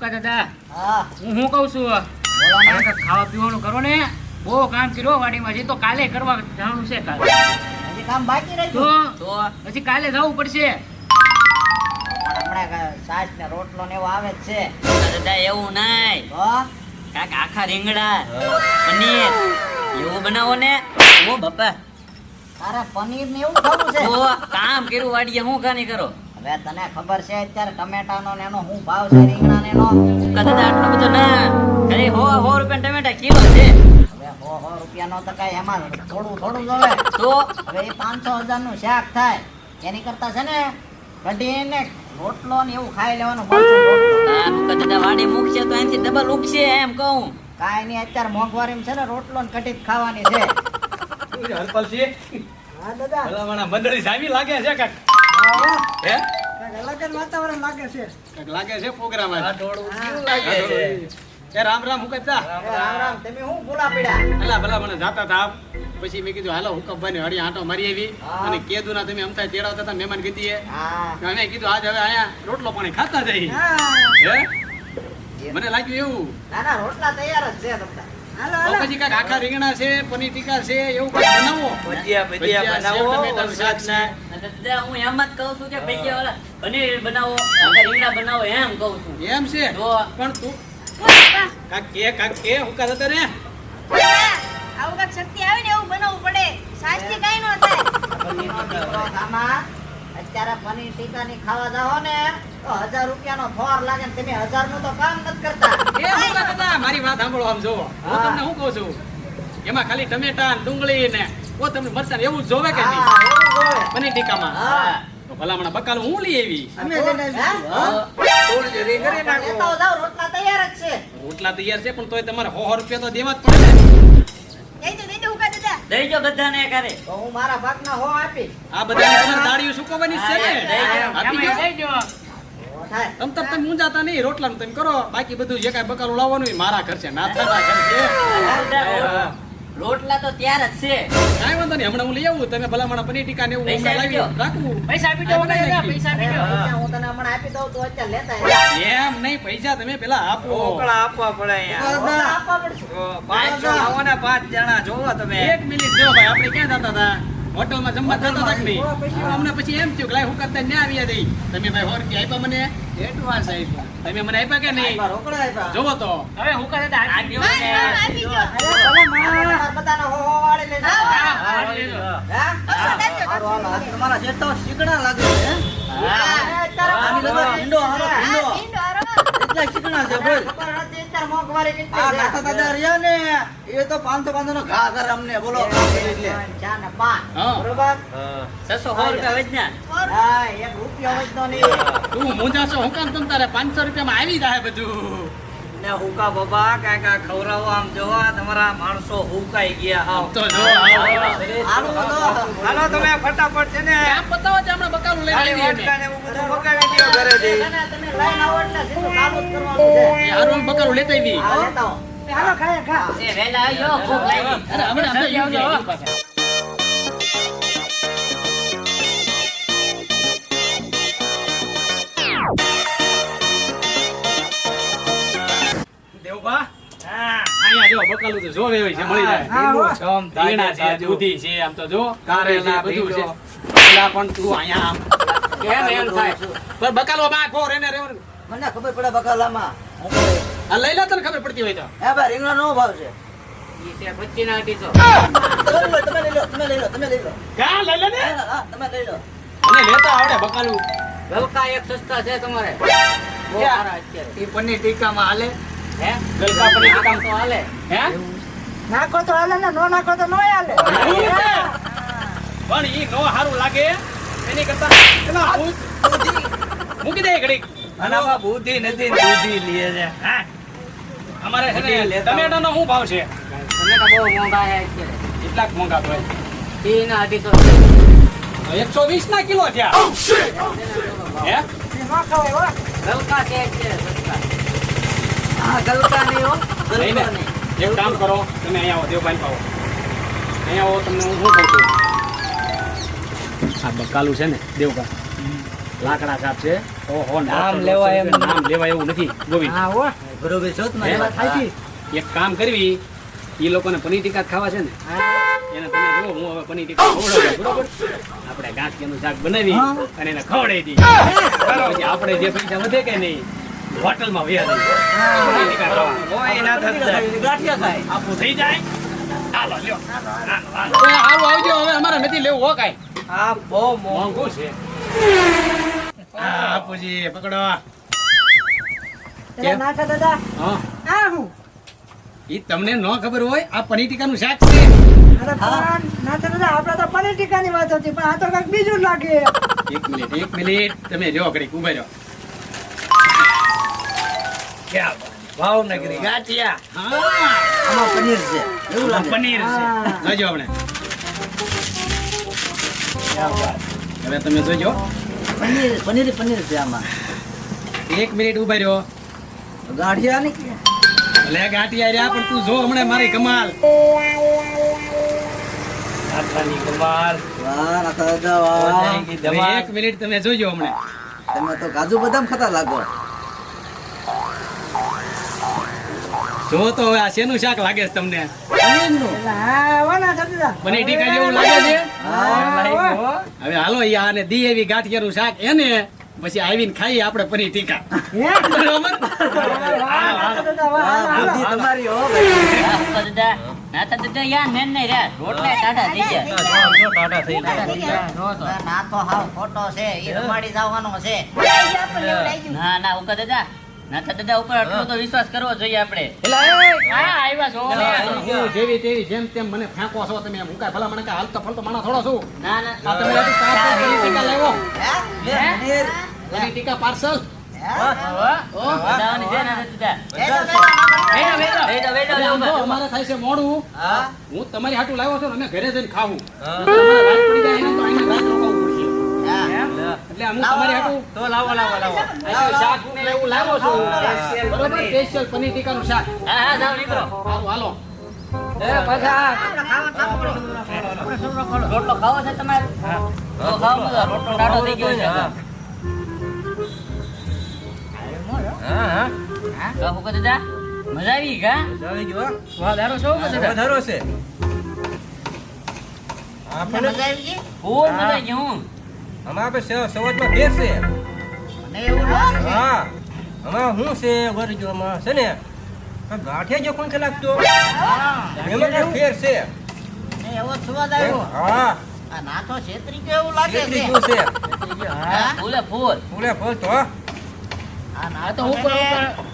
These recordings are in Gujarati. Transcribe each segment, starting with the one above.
હુકા દાદા. હા. હું શું કહું છું? ખાવા પીવાનું કરો ને. બહુ કામ કર્યો વાડીમાં. હજી તો કાલે કરવા જવાનું છે કાલે. હજી કામ બાકી રહ્યું? તો હજી કાલે જવું પડશે. હમણાં સાસ ને રોટલો ને એવો આવે જ છે. દાદા એવું નહીં. કાક આખા રીંગણા. પનીર. એવું બનાવો ને. ઓ બાપા. તારે પનીર ને એવું ખાવું છે? કામ કર્યું વાડીએ હું કાની કરો? હવે તને ખબર છે અત્યારે ટમેટાનો ને એનો શું ભાવ છે રીંગણા ને એનો? કદાચ આટલો બધો ના. અરે હો હો રૂપિયા ટમેટા કિલો છે. હવે સો સો રૂપિયાનો તો કઈ એમાં થોડું થોડું જોવે તો? હવે એ પાંચસો હજારનું શાક થાય. એની કરતા છે ને કઢીને રોટલો ને એવું ખાઈ લેવાનું વાડી મૂકશે તો એનાથી ડબલ ઉગશે એમ કહું. કાંઈ નહીં અત્યારે મોંઘવારીમાં છે ને રોટલો ને કઢી જ ખાવાની છે. હરપલસિંહ હા દાદા. ભલામણા મંડળી સામી લાગે છે કાક હે? અલગ વાતાવરણ લાગે છે. લાગે છે પ્રોગ્રામ આજ. લાગે છે? એ રામ રામ હું કહેતા રામ રામ. તમે હું ભૂલા પડ્યા? અલા ભલામણા જાતા હતા પછી મેં કીધું હાલો હુકમભાઈ ને હળી આંટો મારી આવી. અને કેદુ ના તમે અમતા તેડાવતા હતા મહેમાન કીધી હા. અમે કીધું આજ હવે અહીંયા રોટલો પાણી ખાતા જઈ હે. મને લાગ્યું એવું. ના ના રોટલા તૈયાર જ છે તમને તો પછી કાંઈક આખા રીંગણા છે પનીર ટીકા છે એવું કંઈક બનાવો? ભજીયા ભજીયા બનાવો હું એમ જ કહું છું કે ભજીયા વાળા પનીર બનાવો રીંગણા બનાવો એમ કહું છું. એમ છે? તો પણ તું કે કે આવું કાંઈક શક્તિ આવે ને એવું બનાવવું પડે. સાચથી કાંઈ ન થાય. અત્યારે પનીર ટીકા ની ખાવા જાઓ ને. તો હજાર રૂપિયાનો થોર લાગે ને તમે હજારનું તો કામ નથી કરતા. એ હુકા દાદા મારી વાત સાંભળો આમ જોવો હું તમને શું કહું છું? એમાં ખાલી ટમેટા ડુંગળી ને ઓ તમને મરચાં એવું જોવે કે નહીં? એવું ટીકામાં? તો ભલામણા બકાલ હું લઈ આવી? રોટલા તૈયાર જ છે. રોટલા તૈયાર છે પણ તોય તમારે સો રૂપિયા તો દેવા જ પડે દઈ જો બધાને કરે તો હું મારા ભાગના હો આપી આ બધાને તમારે દાડીઓ સુકવવાની છે ને? આપી દો થાય. તમ તમ તમે નહીં રોટલા તમે કરો. બાકી બધું જે કાંઈ બકાલું લાવવાનું મારા ખર્ચે નાથાના ઘર છે. રોટલા તો ત્યાર જ છે. કાંઈ વાંધો નહીં હમણાં હું લઈ આવું તમે ભલામણા પનીર ટીકા ને એવું પૈસા લાવી રાખું. પૈસા આપી દો પૈસા આપી દો. હું. તને હમણાં આપી દઉં તો અત્યારે લેતા એમ નહીં પૈસા તમે પેલા આપો. આપવા પડે અહીંયા. આપવા પડશે. ને પાંચ જણા જોવો તમે. એક મિનિટ જો ભાઈ આપણે ક્યાં જતા હતા? હોટલમાં જમવા જતા તક નહીં. અમને પછી એમ થયું કે લાઈ હું કરતા ને આવ્યા દઈ. તમે ભાઈ હોર કે આપ્યા મને? એડવાન્સ આપ્યા તમે મને આપ્યા કે નહીં? રોકડા આપ્યા. જોવો તો. હવે હું કરે આ આપી દો અરે, ભલે મારા હો હો વાળી લે. હા. તમારા જેટો શીકણા લાગે છે હા. અરે, અત્યારે આની તો ભીંડો હારો હા, છે બોલ આ. દાદા રહ્યા ને એ તો પાંચસો પાંચસો નો ઘા કરે અમને બોલો એટલે. બરોબર? છસો સો રૂપિયા હા, એક રૂપિયો વધતો નહીં. તું મૂંઝાશો હું કામ તમ તારે પાંચસો રૂપિયામાં આવી જાય બધું ને હુકા બાબા કાંઈક આ ખવરાવો આમ જોવા તમારા માણસો હુકાઈ ગયા હાવ. તો જો આવો. હારું તો. હાલો તમે ફટાફટ છે ને. આમ બતાવો છે? હમણાં બકાલું લઈ થાળી આવી ને એવું બધું બકાલી દ્યો ઘરે તમે લઈને આવો એટલે સીધું કામ જ કરવાનું છે. હારું બકાલું લેતા આવી. હાલો ખાય ખા. એ વેલા આવ્યો ખૂબ લાગી. અરે હમણાં હમણાં આવી હો. જો બકાલું તો જોવે હોય છે મળી જાય. રીંગણા છે દૂધી છે આમ તો જો. કારેલા બધું છે. પેલા પણ તું અહીંયા આમ. કેમ એમ થાય? પણ બકાલો માં ખોર એને રેવાનું મને ખબર પડે બકાલામાં. આ લઈ લે તને ખબર પડતી હોય તો. હે ભાઈ રીંગણા નો ભાવ છે. ઈ છે પચીના અઢીસો. તમે લઈ લો તમે લઈ લો તમે લઈ લો કા લઈ લે ને? હા, હા, તમે લઈ લો. મને લેતા આવડે બકાલું. ગલકા એક સસ્તા છે તમારે. પનીર ટીકા માં હાલે. હે? ગલકા કામ તો હાલે. હે? નાખો તો હાલે ને નો નાખો તો નો હાલે. પણ ઈ નો હારું લાગે એની કરતા પેલા મૂકી દે ઘડીક. આનામાં બુદ્ધિ નથી બુદ્ધિ લે છે. હા. અમારે છે ને ટમેટાનો શું ભાવ છે? ટમેટા બહુ મોંઘા છે અત્યારે. કેટલાક મોંઘા હોય ઈ ના અઢીસો એકસો વીસ ના કિલો થયા. હે? ગલકા છે ગલકા નહીં હો ગલકા નહીં એક કામ કરો તમે અહીંયા આવો દેવભાઈ પાવો અહીંયા આવો તમને હું શું કહું છું? આ બકાલું છે ને દેવકા લાકડા કાપ છે. ઓહો નામ લેવાય એમ નામ લેવાય એવું નથી ગોવિંદ. હા હો. બરોબર છો હે? એક કામ કરવી એ લોકોને પનીર ટીકા ખાવા છે ને. એને તમે જો હું હવે પનીર ટીકા ખવડાવું બરોબર? આપણે ગાંઠિયાનું શાક બનાવી અને એને ખવડાવી દઈએ પછી આપણે જે પૈસા વધે કે નહીં હોટલમાં વયા ના આપું થઈ જાય? હાલો લ્યો. હાલો, આવજો હવે અમારે નથી લેવું હો કાંઈ. આ બહુ મોંઘું. છે. હા આપુજી પકડો. દાદા. હા. આ હું? તમને ન ખબર હોય આ પનીર ટીકાનું શાક છે. અરે નાથા દાદા આપણે તો પનીર ટીકાની વાત હતી પણ આ તો કંઈક બીજું લાગે. એક મિનિટ એક મિનિટ. તમે જો ઘડીક ઊભા રહ્યો ક્યાં ભાવનગરી. ગાંઠિયા. આમાં પનીર છે. એવું લાગે. પનીર છે. જોજો આપણે. હવે તમે જોજો. પનીર પનીર પનીર છે આમાં. એક મિનિટ ઊભા રહ્યો. ગાંઠિયા નહીં લે ગાંઠિયા રહ્યા પણ તું જો હમણાં મારી કમાલ. એક મિનિટ તમે જોજો હમણાં. તમે તો કાજુ બદામ ખાતા લાગો. જો તો હવે આ શેનું શાક લાગે છે તમને? પનીર ટીકા જેવું લાગે છે? હવે હાલો ઈ આને દી એવી ગાંઠિયાનું શાક એને પછી આવીને ખાઈએ આપણે પનીર ટીકા. બરોબર? તમારી હો નાતા દાદા નેન રોટલા ટાટા થઈ ગયા. ટાટા થઈ ગયા. ના તો હાવ ખોટો છે ઈ રમાડી જવાનો છે. ના ના ઉકા દાદા. નાતા દાદા ઉપર આટલો તો વિશ્વાસ કરવો જોઈએ આપણે. હા આવ્યા છો. હું. જેવી તેવી જેમ તેમ મને ફેંકો છો તમે હું કાંઈ ભલા મને કાંઈ હાલતો ફરતો માણસ થોડો છું. ના ના. તમે લાગી પનીર ટીકા લાવ્યો હે? પનીર ટીકા પાર્સલ. હું? તમારી હાટું લાવ્યો છું અમે ઘરે જઈને ખાવું. એટલે અમુક તમારી હાટું તો લાવો લાવો લાવો. શાક ને એવું લાવો છું? બરોબર સ્પેશિયલ પનીર ટીકાનું શાક. હા હા જાવ નીકળો. હાલો હાલો. એ પાછા. આપણે. રોટલો ખાવો છે તમારે? તો ખાવો બધા. રોટલો ટાટો થઈ ગયો છે. હા. હા હા. ઉકા દાદા મજા આવી કા આવી ગયો વધારો છો દાદા? વધારો છે. તમને મજા આવી ગઈ? ફૂલ મજા આવી ગઈ હું. આપણે સવાજમાં ફેર છે. મને એવું લાગે હા. આમાં હું છે વરજો આમાં છે ને? ગાંઠે જો કોણ લાગતો એમાં ફેર છે. એવો જ આવ્યો. હા. આ નાથો છેતરી ગયો એવું લાગે છે. છે. હા? ફૂલે ફૂલ. ફૂલે ફૂલ તો આ નાથો તો ઉપર છે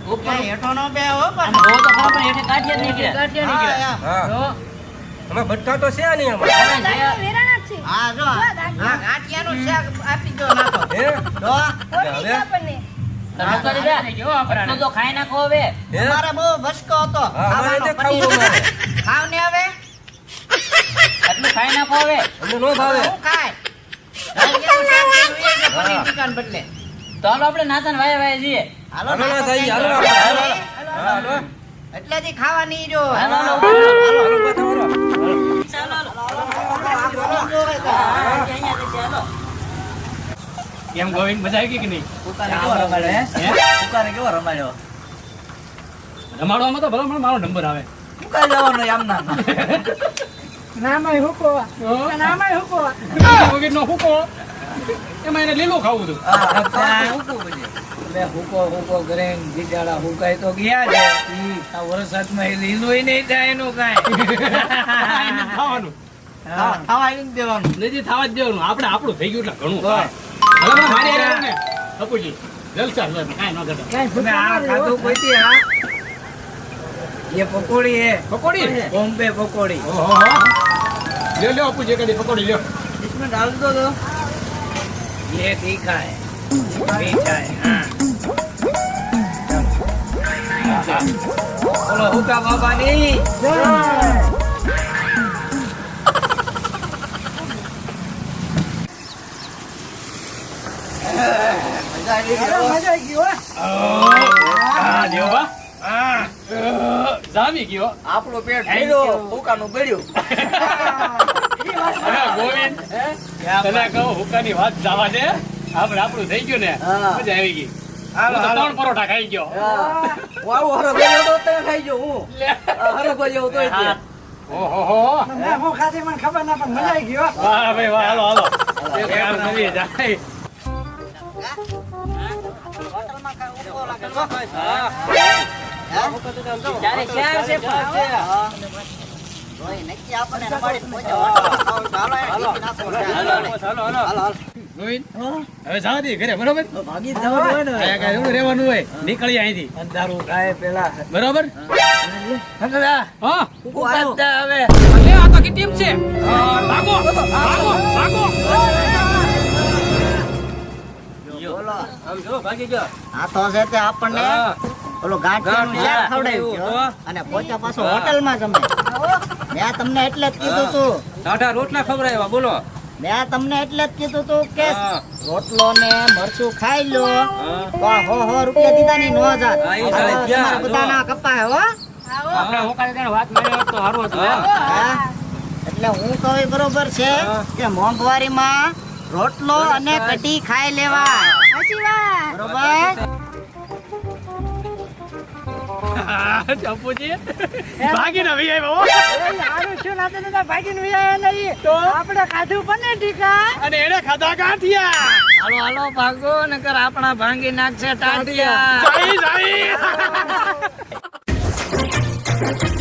ઉપર ઉપર. હેઠો ન બે હો પણ. આમ તો ખરા પણ હેઠે કાઢીએ જ નહીં ગયા ગાંઠિયા હા, નીકળ્યા. હા જો, આમાં ભટકા તો છે નહીં આમાં. હા, જો. હા, શાક આપી દો નાથો. હે? જો, હવે? ઉકા દાદા જો આપણાને. આટલું તો ખાઈ નાખો હવે. હે? બહુ ભસકો હતો. હા, અમારે ખાવાનો. તે ખાવું પનીર. અમારે. ખાવ ને હવે? આટલું ખાઈ નાખો હવે. અમને નો ભાવે. હું ખાય? ગાંઠિયાનું શાક જોઈએ છે પનીર ટીકાને બદલે. તો હાલો આપણે નાતાને વાય વાય જઈએ. હાલો હાલો ના નાથો હાલો હાલો. હાલો, એટલેથી ખાવાની જો. હાલો, હાલો, હાલો, હાલો. કેમ ગોવિંદ મજા આવી ગઈ કે નહીં? કેવો રમાડ્યો રમાડવામાં તો ભલા મારો નંબર આવે. કુકા જવાનો આમ નામ નામાંય હુકો નામાંય હુકો વગરનો હુકો એમાં એને લીલું ખાવું હતું. હુકો હુકો કરીને જીગાડા હુકાય તો ગયા છે. આ વરસાદમાં એ નહીં થાય એનું કાંઈ. ખાવાનું. ખાવા ખાવા આવીને દેવાનું નથી થવા જ દેવાનું આપણે આપણું થઈ ગયું એટલે ઘણું થાય. ભલા મને મારી હારે રહો ને અપુજી જલસા છે, કાંઈ ન ઘટે. કાંઈ તમે ભૂખા આ ન ખાધું રહ્યો. કોઈથી આ ये पकौड़ी है પકોડી बॉम्बे पकौड़ी ઓહો લ્યો લ્યો અપુજી કદી પકોડી લ્યો इसमें डाल दो तो ये तीखा है मीठा है हाँ बोलो हुक्का बाबा नहीं જામી ગયો આપણું પેટ ભર્યો you. કુકાનું ગોવિંદ તને કહું હુક્કાની વાત જવા દે આપણે આપણું થઈ ગયું ને મજા આવી ગઈ. ત્રણ પરોઠા ખાઈ ગયો વાવ હરો ગયો તો તે ખાઈ ગયો હું. હરો ગયો તો હા. ઓહો હો ખાધી મને ખબર ના પણ મજા આવી ગયો વાહ ભાઈ વાહ હાલો હાલો. જાય. હવે જવા દે રહેવાનું હોય નીકળી અહીંથી અંધારું ખાય પેલા બરોબર હવે આ તો ટીમ છે આમ જો ભાગી ગયો. આ તો છે તે આપણને ઓલો ગાંઠિયાનું શાક ખવડાવ્યું અને પોચા પાછો હોટલમાં જમે. મેં તમને એટલે જ કીધું તું. સાઠા રોટલા ખવડાવ્યા બોલો. મેં તમને એટલે જ કીધું તું કે રોટલો ને મરચું ખાઈ લો. હા. હો હો રૂપિયા દીધા ની નો જાત બધાના કપાય હો. આપણે હોકારે તેને વાત મારી તો સારું હતું હા? એટલે હું કહું એ બરોબર છે કે મોંઘવારીમાં રોટલો અને કઢી ખાઈ લેવા વાત બરોબર ચંપુજી ભાગીને આવી આવ્યો આનું શું નાતે દાદા ભાગીને વહી આવ્યા નહીં. આપણે ખાધું બને ટીકા. અને એને ખાધા ગાંઠિયા. હાલો હાલો ભાગો નકર આપણા ભાંગી નાખશે ટાટિયા. જાય જાય